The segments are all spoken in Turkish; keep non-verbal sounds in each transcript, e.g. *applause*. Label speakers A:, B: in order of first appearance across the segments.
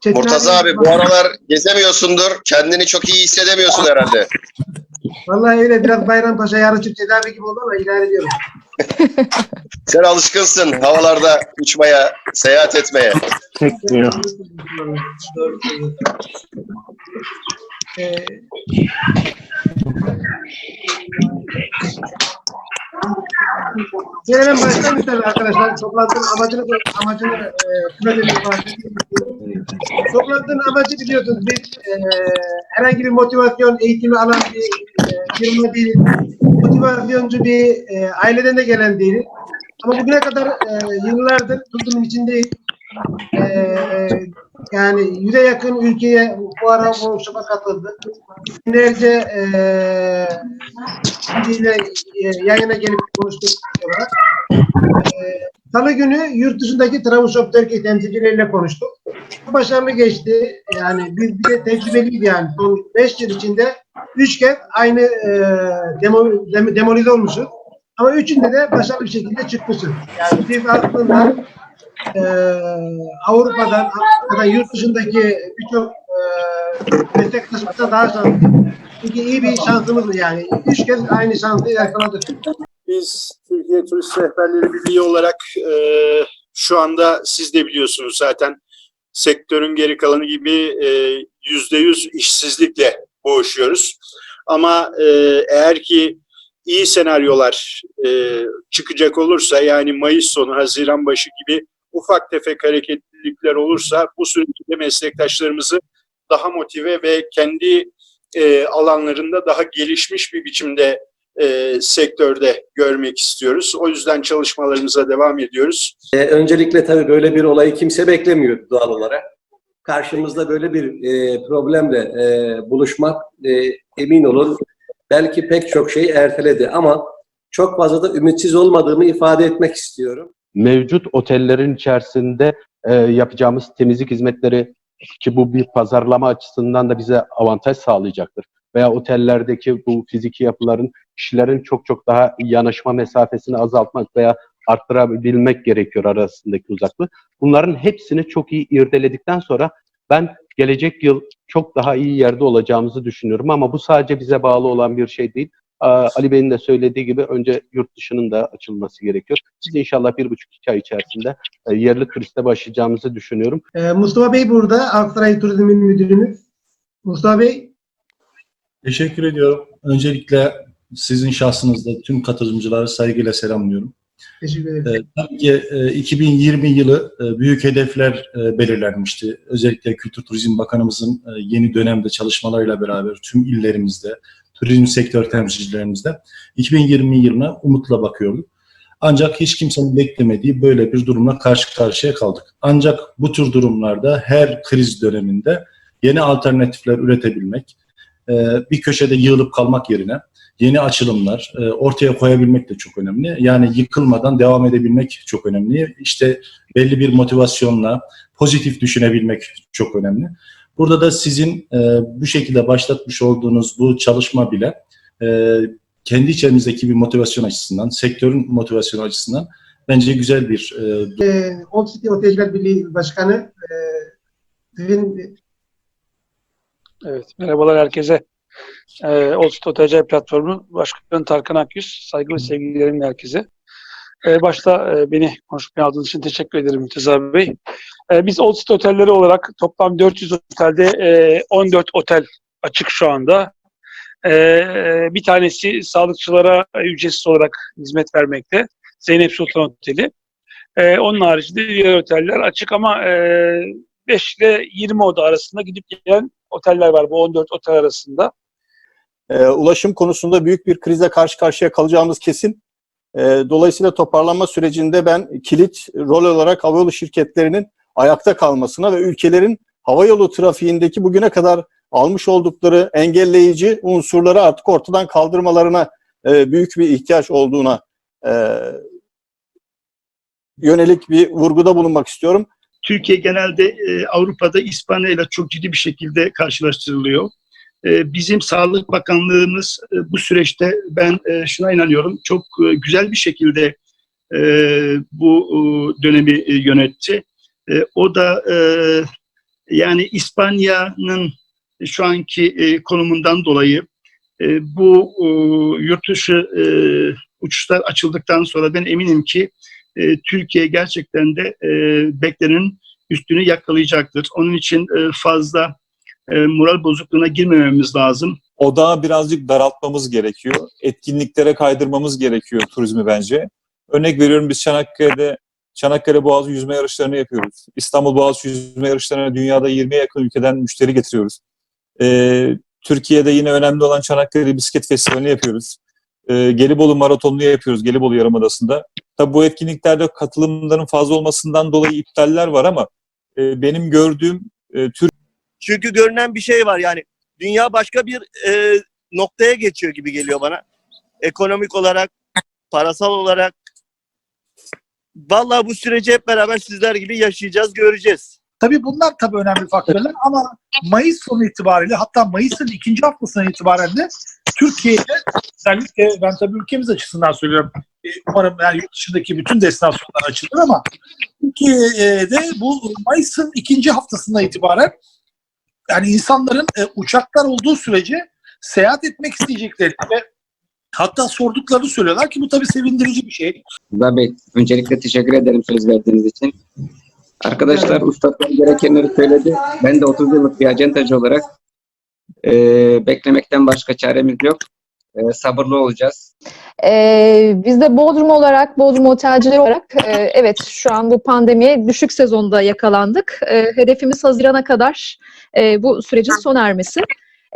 A: Çetin
B: Murtaza abi bu aralar gezemiyorsundur. Kendini çok iyi hissedemiyorsun herhalde.
A: Vallahi öyle biraz Bayrampaşa yarı Türk tedavi gibi oldu ama idare ediyorum. *laughs*
B: Sen alışkınsın havalarda uçmaya, seyahat etmeye.
C: Çekmiyor.
A: Ee, Ben baştan bitirelim arkadaşlar. Toplantının amacını amacını e, kısaca. Toplantının amacı biliyorsunuz biz e, herhangi bir motivasyon eğitimi alan bir e, firma değil. Motivasyoncu bir e, aileden de gelen değil. Ama bugüne kadar e, yıllardır toplumun içindeyiz. E, yani yüze yakın ülkeye bu ara workshop'a katıldı. Binlerce e, kişiyle e, yayına gelip konuştuk olarak. E, Salı günü yurt dışındaki Travel Turkey temsilcileriyle konuştuk. Çok başarılı geçti. Yani biz bir de tecrübeliydi yani. Son 5 yıl içinde 3 kez aynı e, demo, dem, demolize olmuşuz. Ama üçünde de başarılı bir şekilde çıkmışız. Yani biz aslında e, Avrupa'dan, Avrupa'dan yurt dışındaki birçok e, meslektaşımızdan daha şanslı. İyi bir şansımız yani. Üç kez aynı şansı yakaladık.
D: Biz Türkiye Turist Rehberleri Birliği olarak e, şu anda siz de biliyorsunuz zaten sektörün geri kalanı gibi e, yüzde yüz işsizlikle boğuşuyoruz. Ama e, eğer ki iyi senaryolar e, çıkacak olursa yani Mayıs sonu, Haziran başı gibi ufak tefek hareketlilikler olursa bu süreçte meslektaşlarımızı daha motive ve kendi e, alanlarında daha gelişmiş bir biçimde e, sektörde görmek istiyoruz. O yüzden çalışmalarımıza devam ediyoruz.
E: Ee, öncelikle tabii böyle bir olayı kimse beklemiyor doğal olarak. Karşımızda böyle bir e, problemle e, buluşmak e, emin olun belki pek çok şeyi erteledi ama çok fazla da ümitsiz olmadığımı ifade etmek istiyorum.
C: Mevcut otellerin içerisinde e, yapacağımız temizlik hizmetleri ki bu bir pazarlama açısından da bize avantaj sağlayacaktır. Veya otellerdeki bu fiziki yapıların kişilerin çok çok daha yanaşma mesafesini azaltmak veya arttırabilmek gerekiyor arasındaki uzaklığı. Bunların hepsini çok iyi irdeledikten sonra ben gelecek yıl çok daha iyi yerde olacağımızı düşünüyorum ama bu sadece bize bağlı olan bir şey değil. Ali Bey'in de söylediği gibi önce yurt dışının da açılması gerekiyor. Biz inşallah bir buçuk iki ay içerisinde e, yerli turiste başlayacağımızı düşünüyorum.
A: Ee, Mustafa Bey burada. Aksaray Turizm'in müdürümüz. Mustafa Bey
F: Teşekkür ediyorum. Öncelikle sizin şahsınızda tüm katılımcıları saygıyla selamlıyorum.
A: teşekkür ederim.
F: Ee, tabii ki e, 2020 yılı e, büyük hedefler e, belirlenmişti. Özellikle Kültür Turizm Bakanımızın e, yeni dönemde çalışmalarıyla beraber tüm illerimizde, turizm sektör temsilcilerimizde 2020 yılına umutla bakıyorduk. Ancak hiç kimsenin beklemediği böyle bir durumla karşı karşıya kaldık. Ancak bu tür durumlarda her kriz döneminde yeni alternatifler üretebilmek, e, bir köşede yığılıp kalmak yerine yeni açılımlar e, ortaya koyabilmek de çok önemli. Yani yıkılmadan devam edebilmek çok önemli. İşte belli bir motivasyonla pozitif düşünebilmek çok önemli. Burada da sizin e, bu şekilde başlatmış olduğunuz bu çalışma bile e, kendi içerinizdeki bir motivasyon açısından, sektörün motivasyonu açısından bence güzel bir e,
A: Old City Otelciler Birliği Başkanı e,
G: Evet, merhabalar herkese. Old City Otelciler Platformu Başkanı Tarkan Akyüz. Saygı ve sevgilerimle herkese. Ee, başta e, beni konuşmaya aldığınız için teşekkür ederim Mürteza Bey. Ee, biz Old City Otelleri olarak toplam 400 otelde e, 14 otel açık şu anda. Ee, bir tanesi sağlıkçılara ücretsiz olarak hizmet vermekte. Zeynep Sultan Oteli. Onun haricinde diğer oteller açık ama e, 5 ile 20 oda arasında gidip gelen oteller var bu 14 otel arasında.
H: E, ulaşım konusunda büyük bir krize karşı karşıya kalacağımız kesin. E, dolayısıyla toparlanma sürecinde ben kilit rol olarak havayolu şirketlerinin ayakta kalmasına ve ülkelerin havayolu trafiğindeki bugüne kadar almış oldukları engelleyici unsurları artık ortadan kaldırmalarına e, büyük bir ihtiyaç olduğuna e, yönelik bir vurguda bulunmak istiyorum.
I: Türkiye genelde e, Avrupa'da İspanya ile çok ciddi bir şekilde karşılaştırılıyor. E, bizim Sağlık Bakanlığımız e, bu süreçte ben e, şuna inanıyorum çok e, güzel bir şekilde bu dönemi yönetti. O da yani İspanya'nın şu anki konumundan dolayı bu yurt dışı uçuşlar açıldıktan sonra ben eminim ki Türkiye gerçekten de beklenenin üstünü yakalayacaktır. Onun için fazla e, moral bozukluğuna girmememiz lazım.
J: odağı birazcık daraltmamız gerekiyor. Etkinliklere kaydırmamız gerekiyor turizmi bence. Örnek veriyorum biz Çanakkale'de Çanakkale Boğazı yüzme yarışlarını yapıyoruz. İstanbul Boğazı yüzme yarışlarına dünyada 20'ye yakın ülkeden müşteri getiriyoruz. Ee, Türkiye'de yine önemli olan Çanakkale Bisiklet Festivali'ni yapıyoruz. Ee, Gelibolu Maratonu'nu yapıyoruz Gelibolu Yarımadası'nda. Tabii bu etkinliklerde katılımların fazla olmasından dolayı iptaller var ama e, benim gördüğüm e, Türk
K: Çünkü görünen bir şey var yani dünya başka bir e, noktaya geçiyor gibi geliyor bana. Ekonomik olarak, parasal olarak. Vallahi bu süreci hep beraber sizler gibi yaşayacağız, göreceğiz.
L: Tabii bunlar tabii önemli faktörler ama Mayıs sonu itibariyle hatta Mayıs'ın ikinci haftasından itibaren de Türkiye'de özellikle ben tabii ülkemiz açısından söylüyorum. E, Umarım yani yurt dışındaki bütün destinasyonlar açılır ama Türkiye'de bu Mayıs'ın ikinci haftasından itibaren yani insanların e, uçaklar olduğu sürece seyahat etmek isteyeceklerini ve hatta sorduklarını söylüyorlar ki bu tabii sevindirici bir şey.
M: Rıza Bey, öncelikle teşekkür ederim söz verdiğiniz için. Arkadaşlar ustalar gerekenleri söyledi. Ben de 30 yıllık bir acentacı olarak e, beklemekten başka çaremiz yok. E, sabırlı olacağız.
N: Ee, biz de Bodrum olarak, Bodrum otelcileri olarak e, evet şu an bu pandemiye düşük sezonda yakalandık. E, hedefimiz Haziran'a kadar e, bu sürecin sona ermesi.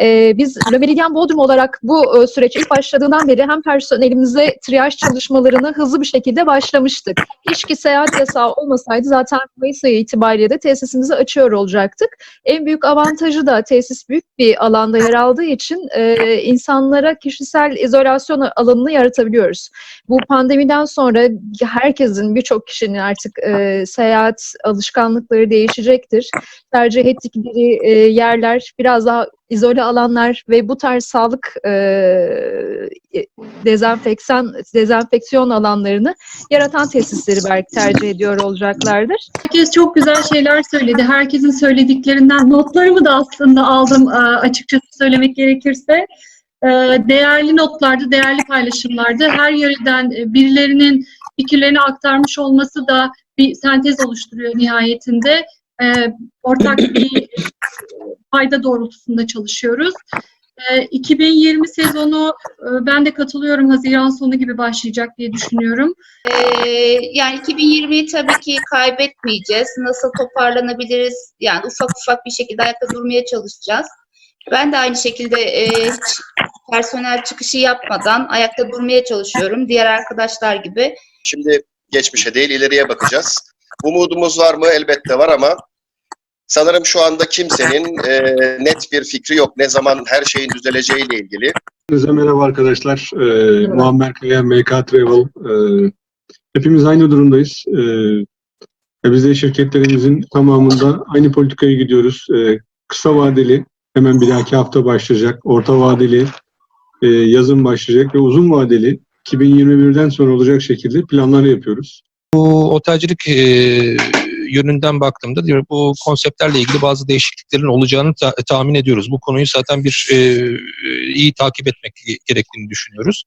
N: E, biz Le Meridien Bodrum olarak bu e, süreç ilk başladığından beri hem personelimize triyaj çalışmalarını hızlı bir şekilde başlamıştık. Hiç ki seyahat yasağı olmasaydı zaten Mayıs ayı itibariyle de tesisimizi açıyor olacaktık. En büyük avantajı da tesis büyük bir alanda yer aldığı için e, insanlara kişisel izolasyon alanını yaratabiliyoruz. Bu pandemiden sonra herkesin birçok kişinin artık e, seyahat alışkanlıkları değişecektir. Tercih ettikleri e, yerler biraz daha izole alanlar ve bu tarz sağlık e, dezenfeksan dezenfeksiyon alanlarını yaratan tesisleri belki tercih ediyor olacaklardır.
O: Herkes çok güzel şeyler söyledi. Herkesin söylediklerinden notlarımı da aslında aldım e, açıkçası söylemek gerekirse. E, Değerli notlardı, değerli paylaşımlardı. Her yerden e, birilerinin fikirlerini aktarmış olması da bir sentez oluşturuyor nihayetinde. E, Ortak bir fayda doğrultusunda çalışıyoruz. E, 2020 sezonu e, ben de katılıyorum Haziran sonu gibi başlayacak diye düşünüyorum.
P: Ee, yani 2020'yi tabii ki kaybetmeyeceğiz. Nasıl toparlanabiliriz? Yani ufak ufak bir şekilde ayakta durmaya çalışacağız. Ben de aynı şekilde e, hiç personel çıkışı yapmadan ayakta durmaya çalışıyorum. Diğer arkadaşlar gibi.
B: Şimdi geçmişe değil ileriye bakacağız. Umudumuz var mı? Elbette var ama sanırım şu anda kimsenin e, net bir fikri yok. Ne zaman her şeyin düzeleceğiyle ilgili.
Q: Merhaba arkadaşlar. Ee, Muammer Kaya, MK Travel. Ee, hepimiz aynı durumdayız. Ee, biz de şirketlerimizin tamamında aynı politikaya gidiyoruz. Ee, kısa vadeli, hemen bir dahaki hafta başlayacak. Orta vadeli, e, yazın başlayacak ve uzun vadeli 2021'den sonra olacak şekilde planlar yapıyoruz.
R: Bu otelcilik e, yönünden baktığımda diyor bu konseptlerle ilgili bazı değişikliklerin olacağını ta- tahmin ediyoruz. Bu konuyu zaten bir e, iyi takip etmek gerektiğini düşünüyoruz.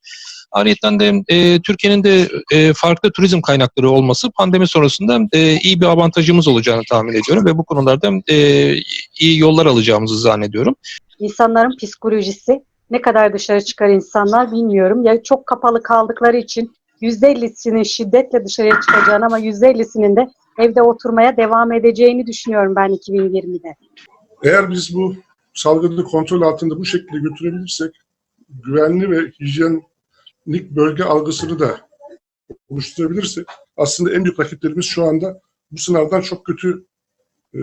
R: Ayrıca de e, Türkiye'nin de e, farklı turizm kaynakları olması pandemi sonrasında e, iyi bir avantajımız olacağını tahmin ediyorum ve bu konularda e, iyi yollar alacağımızı zannediyorum.
S: İnsanların psikolojisi ne kadar dışarı çıkar insanlar bilmiyorum. Ya çok kapalı kaldıkları için %50'sinin şiddetle dışarıya çıkacağını ama %50'sinin de evde oturmaya devam edeceğini düşünüyorum ben 2020'de.
T: Eğer biz bu salgını kontrol altında bu şekilde götürebilirsek güvenli ve hijyenik bölge algısını da oluşturabilirsek aslında en büyük rakiplerimiz şu anda bu sınavdan çok kötü e,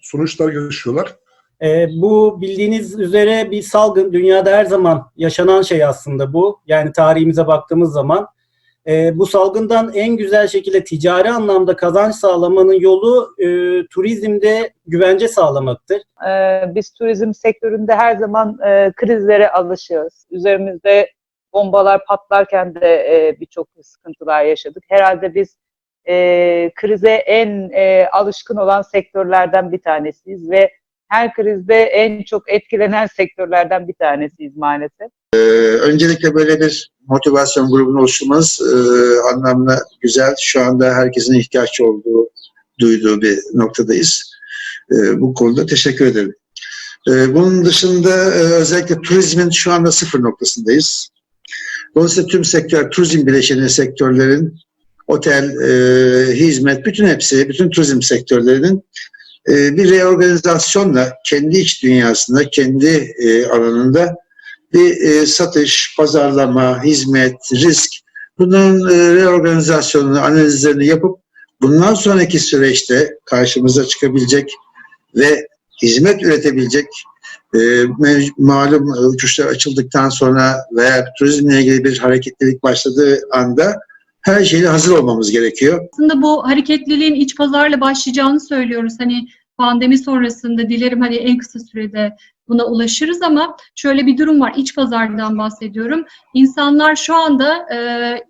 T: sonuçlar yaşıyorlar.
U: E, bu bildiğiniz üzere bir salgın dünyada her zaman yaşanan şey aslında bu. Yani tarihimize baktığımız zaman e, bu salgından en güzel şekilde ticari anlamda kazanç sağlamanın yolu e, turizmde güvence sağlamaktır.
V: Ee, biz turizm sektöründe her zaman e, krizlere alışıyoruz. Üzerimizde bombalar patlarken de e, birçok sıkıntılar yaşadık. Herhalde biz e, krize en e, alışkın olan sektörlerden bir tanesiyiz ve her krizde en çok etkilenen sektörlerden bir tanesiyiz maalesef.
W: Ee, öncelikle böyle bir motivasyon grubunu oluşturmanız e, anlamlı güzel. Şu anda herkesin ihtiyaç olduğu, duyduğu bir noktadayız. E, bu konuda teşekkür ederim. E, bunun dışında e, özellikle turizmin şu anda sıfır noktasındayız. Dolayısıyla tüm sektör, turizm bileşeni sektörlerin, otel, e, hizmet, bütün hepsi, bütün turizm sektörlerinin bir reorganizasyonla kendi iç dünyasında, kendi e, alanında bir e, satış, pazarlama, hizmet, risk bunların e, reorganizasyonunu, analizlerini yapıp bundan sonraki süreçte karşımıza çıkabilecek ve hizmet üretebilecek malum uçuşlar açıldıktan sonra veya turizmle ilgili bir hareketlilik başladığı anda her şeyle hazır olmamız gerekiyor.
O: Aslında bu hareketliliğin iç pazarla başlayacağını söylüyoruz. Hani pandemi sonrasında dilerim hani en kısa sürede buna ulaşırız ama şöyle bir durum var. İç pazardan bahsediyorum. İnsanlar şu anda e,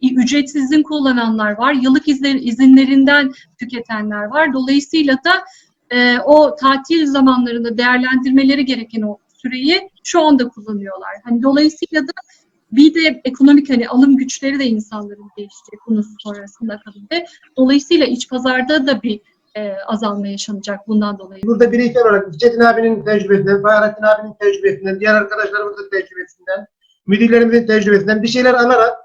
O: ücretsiz izin kullananlar var. Yıllık izin, izinlerinden tüketenler var. Dolayısıyla da e, o tatil zamanlarında değerlendirmeleri gereken o süreyi şu anda kullanıyorlar. Hani dolayısıyla da bir de ekonomik hani alım güçleri de insanların değişecek bunun sonrasında akabinde. Dolayısıyla iç pazarda da bir e, azalma yaşanacak bundan dolayı.
A: Burada bireysel olarak Çetin abinin tecrübesinden, Fahrettin abinin tecrübesinden, diğer arkadaşlarımızın tecrübesinden, müdürlerimizin tecrübesinden bir şeyler alarak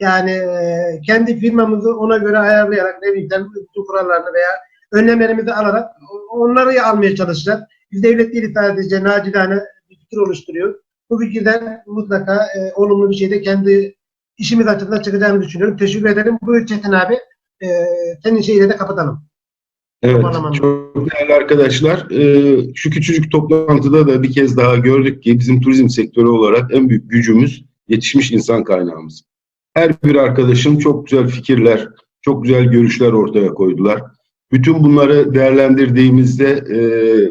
A: yani e, kendi firmamızı ona göre ayarlayarak ne bileyim bu kurallarını veya önlemlerimizi alarak onları almaya çalışacağız. Biz devlet değiliz sadece nacizane bir fikir oluşturuyor. Bu fikirden mutlaka e, olumlu bir şeyde kendi işimiz açısından çıkacağını düşünüyorum. Teşekkür ederim. Buyur Çetin abi. E, senin şeyle de kapatalım.
X: Evet,
A: Toparlamam.
X: çok değerli arkadaşlar. Ee, şu küçücük toplantıda da bir kez daha gördük ki bizim turizm sektörü olarak en büyük gücümüz yetişmiş insan kaynağımız. Her bir arkadaşım çok güzel fikirler, çok güzel görüşler ortaya koydular. Bütün bunları değerlendirdiğimizde e,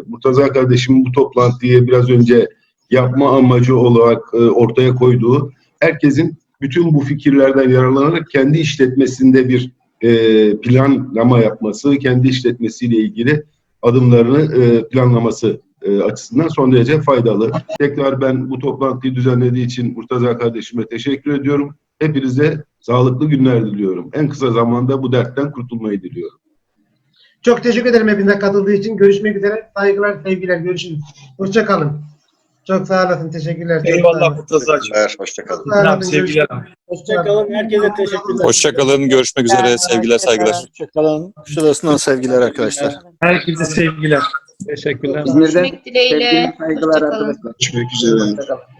X: Murtaza kardeşimin bu toplantıyı biraz önce yapma amacı olarak e, ortaya koyduğu herkesin bütün bu fikirlerden yararlanarak kendi işletmesinde bir e, planlama yapması, kendi işletmesiyle ilgili adımlarını e, planlaması e, açısından son derece faydalı. Tekrar ben bu toplantıyı düzenlediği için Murtaza kardeşime teşekkür ediyorum. Hepinize sağlıklı günler diliyorum. En kısa zamanda bu dertten kurtulmayı diliyorum.
A: Çok teşekkür ederim hepinize katıldığı için. Görüşmek üzere. Saygılar, sevgiler. Görüşürüz. Hoşça kalın. Çok sağ olasın. Teşekkürler. Çok sağ
J: Eyvallah
A: olun.
J: Murtazacığım.
B: Hoşçakalın.
A: Sağ olasın,
J: Sevgiler.
U: Hoşçakalın. Herkese teşekkürler.
J: Hoşçakalın. Görüşmek üzere. Sevgiler, saygılar.
H: Hoşçakalın. Kuşadası'ndan sevgiler arkadaşlar.
G: Herkese sevgiler. Teşekkürler.
M: İzmir'den
P: Görüşmek dileğiyle.
M: sevgi, saygılar
P: Hoşça kalın.
M: arkadaşlar.
X: Görüşmek üzere.
M: Hoşçakalın.